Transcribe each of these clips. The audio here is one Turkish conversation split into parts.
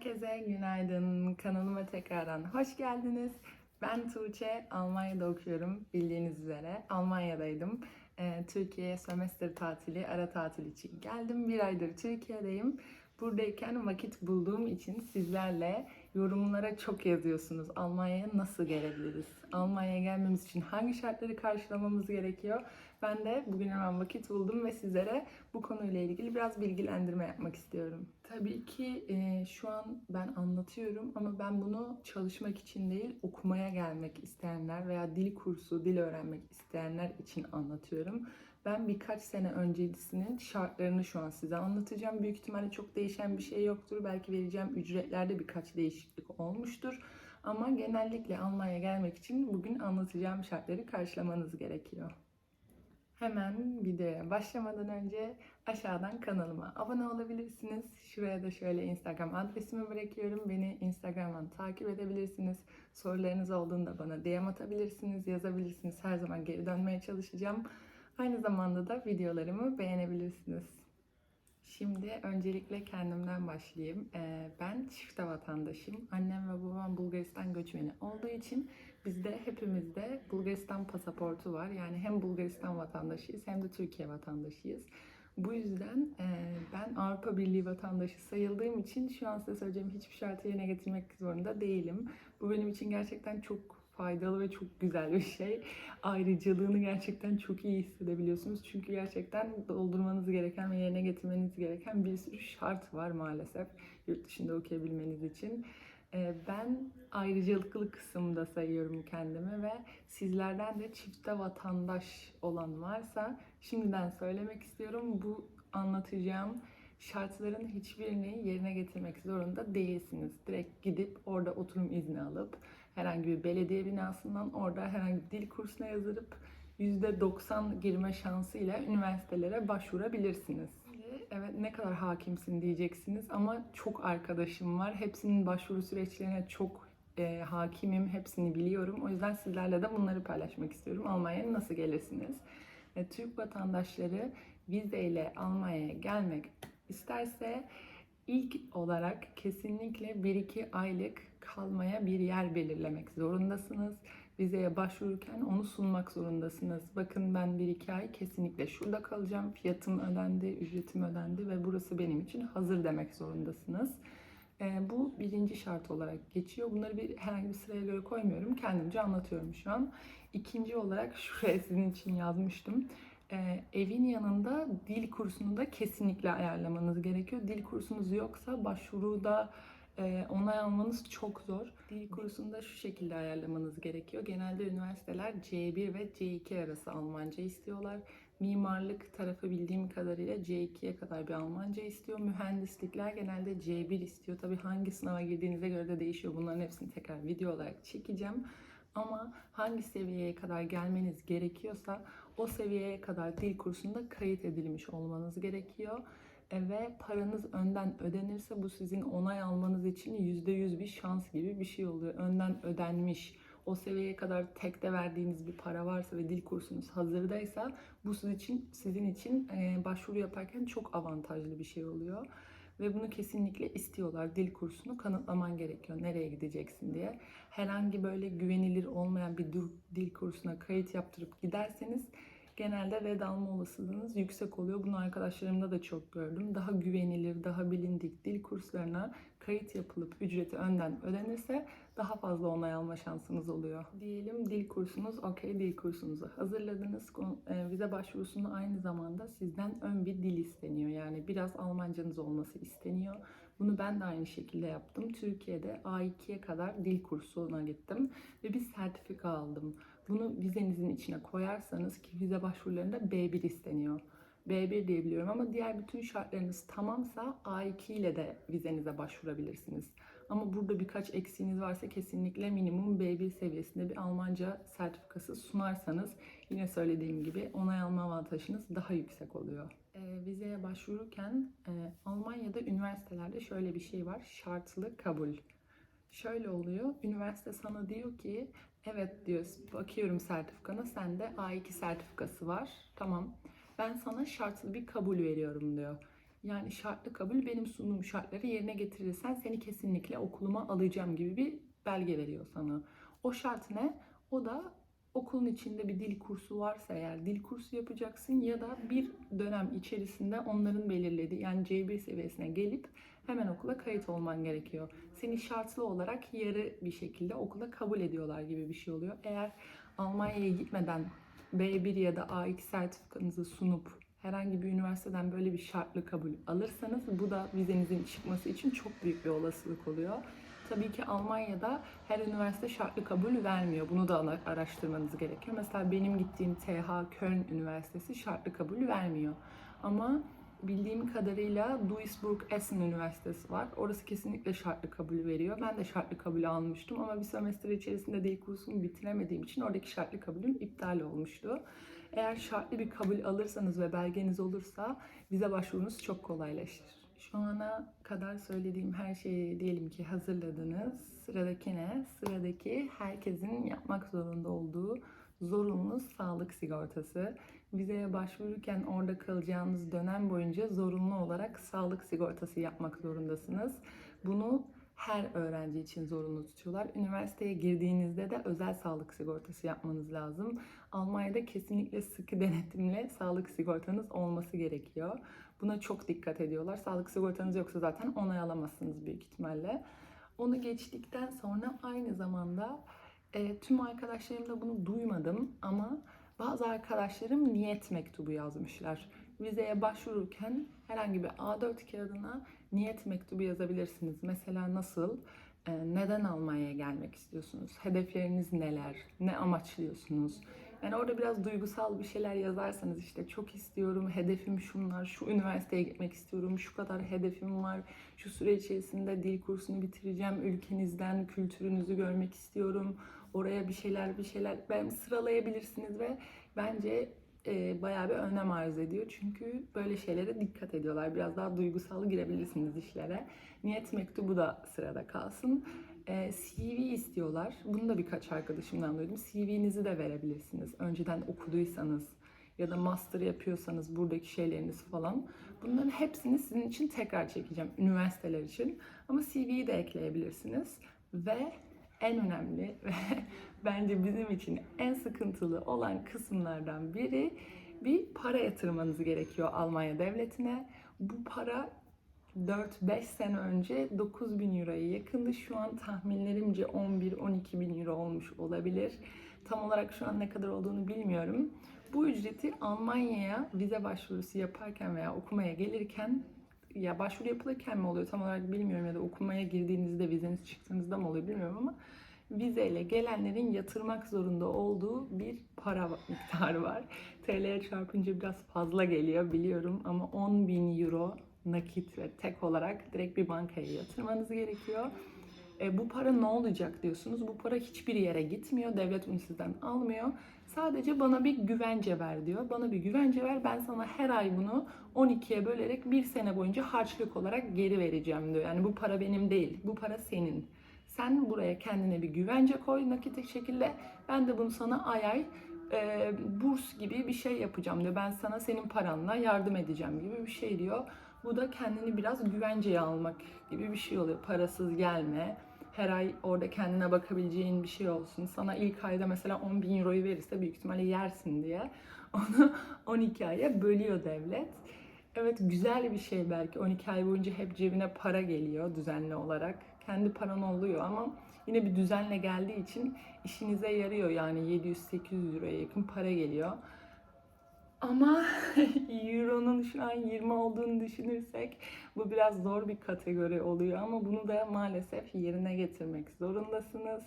Herkese günaydın. Kanalıma tekrardan hoş geldiniz. Ben Tuğçe, Almanya'da okuyorum bildiğiniz üzere. Almanya'daydım. Ee, Türkiye'ye sömestr tatili, ara tatil için geldim. Bir aydır Türkiye'deyim. Buradayken vakit bulduğum için sizlerle yorumlara çok yazıyorsunuz. Almanya'ya nasıl gelebiliriz? Almanya'ya gelmemiz için hangi şartları karşılamamız gerekiyor? Ben de bugün hemen vakit buldum ve sizlere bu konuyla ilgili biraz bilgilendirme yapmak istiyorum. Tabii ki e, şu an ben anlatıyorum ama ben bunu çalışmak için değil, okumaya gelmek isteyenler veya dil kursu, dil öğrenmek isteyenler için anlatıyorum. Ben birkaç sene öncesinin şartlarını şu an size anlatacağım. Büyük ihtimalle çok değişen bir şey yoktur. Belki vereceğim ücretlerde birkaç değişiklik olmuştur. Ama genellikle Almanya'ya gelmek için bugün anlatacağım şartları karşılamanız gerekiyor. Hemen videoya başlamadan önce aşağıdan kanalıma abone olabilirsiniz. Şuraya da şöyle Instagram adresimi bırakıyorum. Beni Instagram'dan takip edebilirsiniz. Sorularınız olduğunda bana DM atabilirsiniz, yazabilirsiniz. Her zaman geri dönmeye çalışacağım. Aynı zamanda da videolarımı beğenebilirsiniz. Şimdi öncelikle kendimden başlayayım. Ee, ben çifte vatandaşım. Annem ve babam Bulgaristan göçmeni olduğu için bizde hepimizde Bulgaristan pasaportu var. Yani hem Bulgaristan vatandaşıyız hem de Türkiye vatandaşıyız. Bu yüzden e, ben Avrupa Birliği vatandaşı sayıldığım için şu an size söyleyeceğim hiçbir şartı yerine getirmek zorunda değilim. Bu benim için gerçekten çok faydalı ve çok güzel bir şey. Ayrıcalığını gerçekten çok iyi hissedebiliyorsunuz. Çünkü gerçekten doldurmanız gereken ve yerine getirmeniz gereken bir sürü şart var maalesef yurt dışında okuyabilmeniz için. Ee, Ben ayrıcalıklı kısımda sayıyorum kendimi ve sizlerden de çifte vatandaş olan varsa şimdiden söylemek istiyorum. Bu anlatacağım şartların hiçbirini yerine getirmek zorunda değilsiniz. Direkt gidip orada oturum izni alıp herhangi bir belediye binasından orada herhangi bir dil kursuna yazılıp %90 girme şansıyla üniversitelere başvurabilirsiniz. Evet ne kadar hakimsin diyeceksiniz ama çok arkadaşım var. Hepsinin başvuru süreçlerine çok e, hakimim, hepsini biliyorum. O yüzden sizlerle de bunları paylaşmak istiyorum. Almanya'ya nasıl gelirsiniz? E, Türk vatandaşları vizeyle Almanya'ya gelmek isterse ilk olarak kesinlikle 1-2 aylık kalmaya bir yer belirlemek zorundasınız. Vizeye başvururken onu sunmak zorundasınız. Bakın ben 1-2 ay kesinlikle şurada kalacağım. Fiyatım ödendi, ücretim ödendi ve burası benim için hazır demek zorundasınız. Ee, bu birinci şart olarak geçiyor. Bunları bir herhangi bir sıraya göre koymuyorum. Kendimce anlatıyorum şu an. İkinci olarak şuraya sizin için yazmıştım. Ee, evin yanında dil kursunu da kesinlikle ayarlamanız gerekiyor. Dil kursunuz yoksa başvuruda e, onay almanız çok zor. Dil kursunu da şu şekilde ayarlamanız gerekiyor. Genelde üniversiteler C1 ve C2 arası Almanca istiyorlar. Mimarlık tarafı bildiğim kadarıyla C2'ye kadar bir Almanca istiyor. Mühendislikler genelde C1 istiyor. Tabii hangi sınava girdiğinize göre de değişiyor. Bunların hepsini tekrar video olarak çekeceğim. Ama hangi seviyeye kadar gelmeniz gerekiyorsa o seviyeye kadar dil kursunda kayıt edilmiş olmanız gerekiyor. Ve paranız önden ödenirse bu sizin onay almanız için %100 bir şans gibi bir şey oluyor. Önden ödenmiş o seviyeye kadar tekte verdiğiniz bir para varsa ve dil kursunuz hazırdaysa bu sizin için sizin için başvuru yaparken çok avantajlı bir şey oluyor. Ve bunu kesinlikle istiyorlar. Dil kursunu kanıtlaman gerekiyor. Nereye gideceksin diye. Herhangi böyle güvenilir olmayan bir dil kursuna kayıt yaptırıp giderseniz genelde red alma olasılığınız yüksek oluyor. Bunu arkadaşlarımda da çok gördüm. Daha güvenilir, daha bilindik dil kurslarına kayıt yapılıp ücreti önden ödenirse daha fazla onay alma şansınız oluyor. Diyelim dil kursunuz, okey dil kursunuzu hazırladınız. E, Vize başvurusunda aynı zamanda sizden ön bir dil isteniyor. Yani biraz Almancanız olması isteniyor. Bunu ben de aynı şekilde yaptım. Türkiye'de A2'ye kadar dil kursuna gittim ve bir sertifika aldım. Bunu vizenizin içine koyarsanız ki vize başvurularında B1 isteniyor. B1 diye biliyorum ama diğer bütün şartlarınız tamamsa A2 ile de vizenize başvurabilirsiniz. Ama burada birkaç eksiğiniz varsa kesinlikle minimum B1 seviyesinde bir Almanca sertifikası sunarsanız yine söylediğim gibi onay alma avantajınız daha yüksek oluyor. Ee, vizeye başvururken e, Almanya'da üniversitelerde şöyle bir şey var. Şartlı kabul. Şöyle oluyor. Üniversite sana diyor ki evet diyor bakıyorum sertifikana sende A2 sertifikası var. Tamam. Ben sana şartlı bir kabul veriyorum diyor. Yani şartlı kabul benim sunduğum şartları yerine getirirsen seni kesinlikle okuluma alacağım gibi bir belge veriyor sana. O şart ne? O da okulun içinde bir dil kursu varsa eğer dil kursu yapacaksın ya da bir dönem içerisinde onların belirlediği yani C1 seviyesine gelip hemen okula kayıt olman gerekiyor. Seni şartlı olarak yarı bir şekilde okula kabul ediyorlar gibi bir şey oluyor. Eğer Almanya'ya gitmeden B1 ya da A2 sertifikanızı sunup herhangi bir üniversiteden böyle bir şartlı kabul alırsanız bu da vizenizin çıkması için çok büyük bir olasılık oluyor. Tabii ki Almanya'da her üniversite şartlı kabul vermiyor. Bunu da araştırmanız gerekiyor. Mesela benim gittiğim TH Köln Üniversitesi şartlı kabul vermiyor. Ama bildiğim kadarıyla Duisburg Essen Üniversitesi var. Orası kesinlikle şartlı kabul veriyor. Ben de şartlı kabul almıştım ama bir semester içerisinde dil kursumu bitiremediğim için oradaki şartlı kabulüm iptal olmuştu. Eğer şartlı bir kabul alırsanız ve belgeniz olursa vize başvurunuz çok kolaylaşır. Şu ana kadar söylediğim her şeyi diyelim ki hazırladınız. Sıradaki ne? Sıradaki herkesin yapmak zorunda olduğu zorunlu sağlık sigortası. Vizeye başvururken orada kalacağınız dönem boyunca zorunlu olarak sağlık sigortası yapmak zorundasınız. Bunu her öğrenci için zorunlu tutuyorlar. Üniversiteye girdiğinizde de özel sağlık sigortası yapmanız lazım. Almanya'da kesinlikle sıkı denetimle sağlık sigortanız olması gerekiyor. Buna çok dikkat ediyorlar. Sağlık sigortanız yoksa zaten onay alamazsınız büyük ihtimalle. Onu geçtikten sonra aynı zamanda e, tüm arkadaşlarım da bunu duymadım ama bazı arkadaşlarım niyet mektubu yazmışlar. Vizeye başvururken herhangi bir A4 kağıdına niyet mektubu yazabilirsiniz. Mesela nasıl? E, neden Almanya'ya gelmek istiyorsunuz? Hedefleriniz neler? Ne amaçlıyorsunuz? Yani orada biraz duygusal bir şeyler yazarsanız işte çok istiyorum, hedefim şunlar, şu üniversiteye gitmek istiyorum, şu kadar hedefim var, şu süre içerisinde dil kursunu bitireceğim, ülkenizden kültürünüzü görmek istiyorum, oraya bir şeyler bir şeyler ben sıralayabilirsiniz ve bence e, bayağı bir önem arz ediyor. Çünkü böyle şeylere dikkat ediyorlar. Biraz daha duygusal girebilirsiniz işlere. Niyet mektubu da sırada kalsın. E, CV istiyorlar. Bunu da birkaç arkadaşımdan duydum. CV'nizi de verebilirsiniz. Önceden okuduysanız ya da master yapıyorsanız buradaki şeyleriniz falan. Bunların hepsini sizin için tekrar çekeceğim üniversiteler için. Ama CV'yi de ekleyebilirsiniz. Ve en önemli ve bence bizim için en sıkıntılı olan kısımlardan biri bir para yatırmanız gerekiyor Almanya devletine. Bu para 4-5 sene önce 9 bin euroya yakındı. Şu an tahminlerimce 11-12 bin euro olmuş olabilir. Tam olarak şu an ne kadar olduğunu bilmiyorum. Bu ücreti Almanya'ya vize başvurusu yaparken veya okumaya gelirken ya başvuru yapılırken mi oluyor tam olarak bilmiyorum ya da okumaya girdiğinizde vizeniz çıktığınızda mı oluyor bilmiyorum ama vizeyle gelenlerin yatırmak zorunda olduğu bir para miktarı var. TL'ye çarpınca biraz fazla geliyor biliyorum ama 10 bin euro nakit ve tek olarak direkt bir bankaya yatırmanız gerekiyor. E, bu para ne olacak diyorsunuz. Bu para hiçbir yere gitmiyor. Devlet bunu sizden almıyor. Sadece bana bir güvence ver diyor. Bana bir güvence ver. Ben sana her ay bunu 12'ye bölerek bir sene boyunca harçlık olarak geri vereceğim diyor. Yani bu para benim değil. Bu para senin. Sen buraya kendine bir güvence koy nakit şekilde. Ben de bunu sana ay ay e, burs gibi bir şey yapacağım diyor. Ben sana senin paranla yardım edeceğim gibi bir şey diyor. Bu da kendini biraz güvenceye almak gibi bir şey oluyor. Parasız gelme. Her ay orada kendine bakabileceğin bir şey olsun. Sana ilk ayda mesela 10 bin euroyu verirse büyük ihtimalle yersin diye. Onu 12 aya bölüyor devlet. Evet güzel bir şey belki. 12 ay boyunca hep cebine para geliyor düzenli olarak. Kendi paran oluyor ama yine bir düzenle geldiği için işinize yarıyor. Yani 700-800 euroya yakın para geliyor. Ama Euro'nun şu an 20 olduğunu düşünürsek bu biraz zor bir kategori oluyor ama bunu da maalesef yerine getirmek zorundasınız.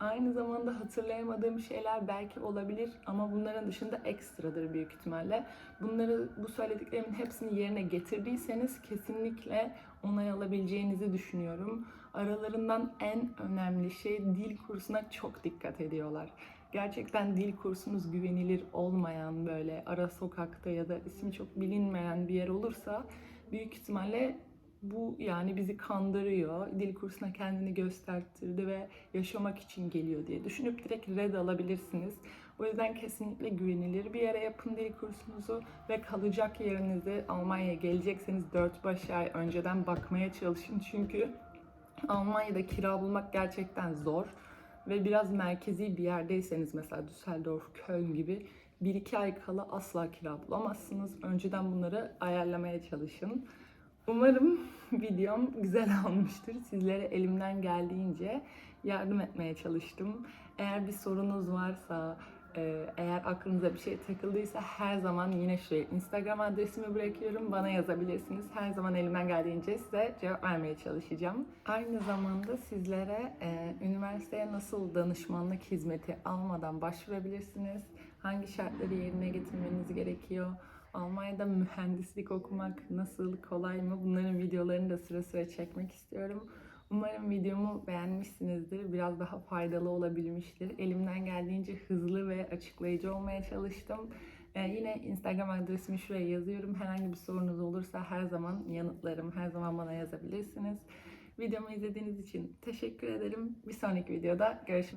Aynı zamanda hatırlayamadığım şeyler belki olabilir ama bunların dışında ekstradır büyük ihtimalle. Bunları bu söylediklerimin hepsini yerine getirdiyseniz kesinlikle onay alabileceğinizi düşünüyorum. Aralarından en önemli şey dil kursuna çok dikkat ediyorlar gerçekten dil kursunuz güvenilir olmayan böyle ara sokakta ya da ismi çok bilinmeyen bir yer olursa büyük ihtimalle bu yani bizi kandırıyor. Dil kursuna kendini göstertirdi ve yaşamak için geliyor diye düşünüp direkt red alabilirsiniz. O yüzden kesinlikle güvenilir bir yere yapın dil kursunuzu ve kalacak yerinizi Almanya'ya gelecekseniz 4-5 ay önceden bakmaya çalışın. Çünkü Almanya'da kira bulmak gerçekten zor ve biraz merkezi bir yerdeyseniz mesela Düsseldorf, Köln gibi 1-2 ay kala asla kira bulamazsınız. Önceden bunları ayarlamaya çalışın. Umarım videom güzel olmuştur. Sizlere elimden geldiğince yardım etmeye çalıştım. Eğer bir sorunuz varsa, eğer aklınıza bir şey takıldıysa her zaman yine şuraya Instagram adresimi bırakıyorum. Bana yazabilirsiniz. Her zaman elimden geldiğince size cevap vermeye çalışacağım. Aynı zamanda sizlere e, üniversiteye nasıl danışmanlık hizmeti almadan başvurabilirsiniz. Hangi şartları yerine getirmeniz gerekiyor? Almanya'da mühendislik okumak nasıl, kolay mı? Bunların videolarını da sıra sıra çekmek istiyorum. Umarım videomu beğenmişsinizdir. Biraz daha faydalı olabilmiştir. Elimden geldiğince hızlı ve açıklayıcı olmaya çalıştım. Ee, yine Instagram adresimi şuraya yazıyorum. Herhangi bir sorunuz olursa her zaman yanıtlarım. Her zaman bana yazabilirsiniz. Videomu izlediğiniz için teşekkür ederim. Bir sonraki videoda görüşmek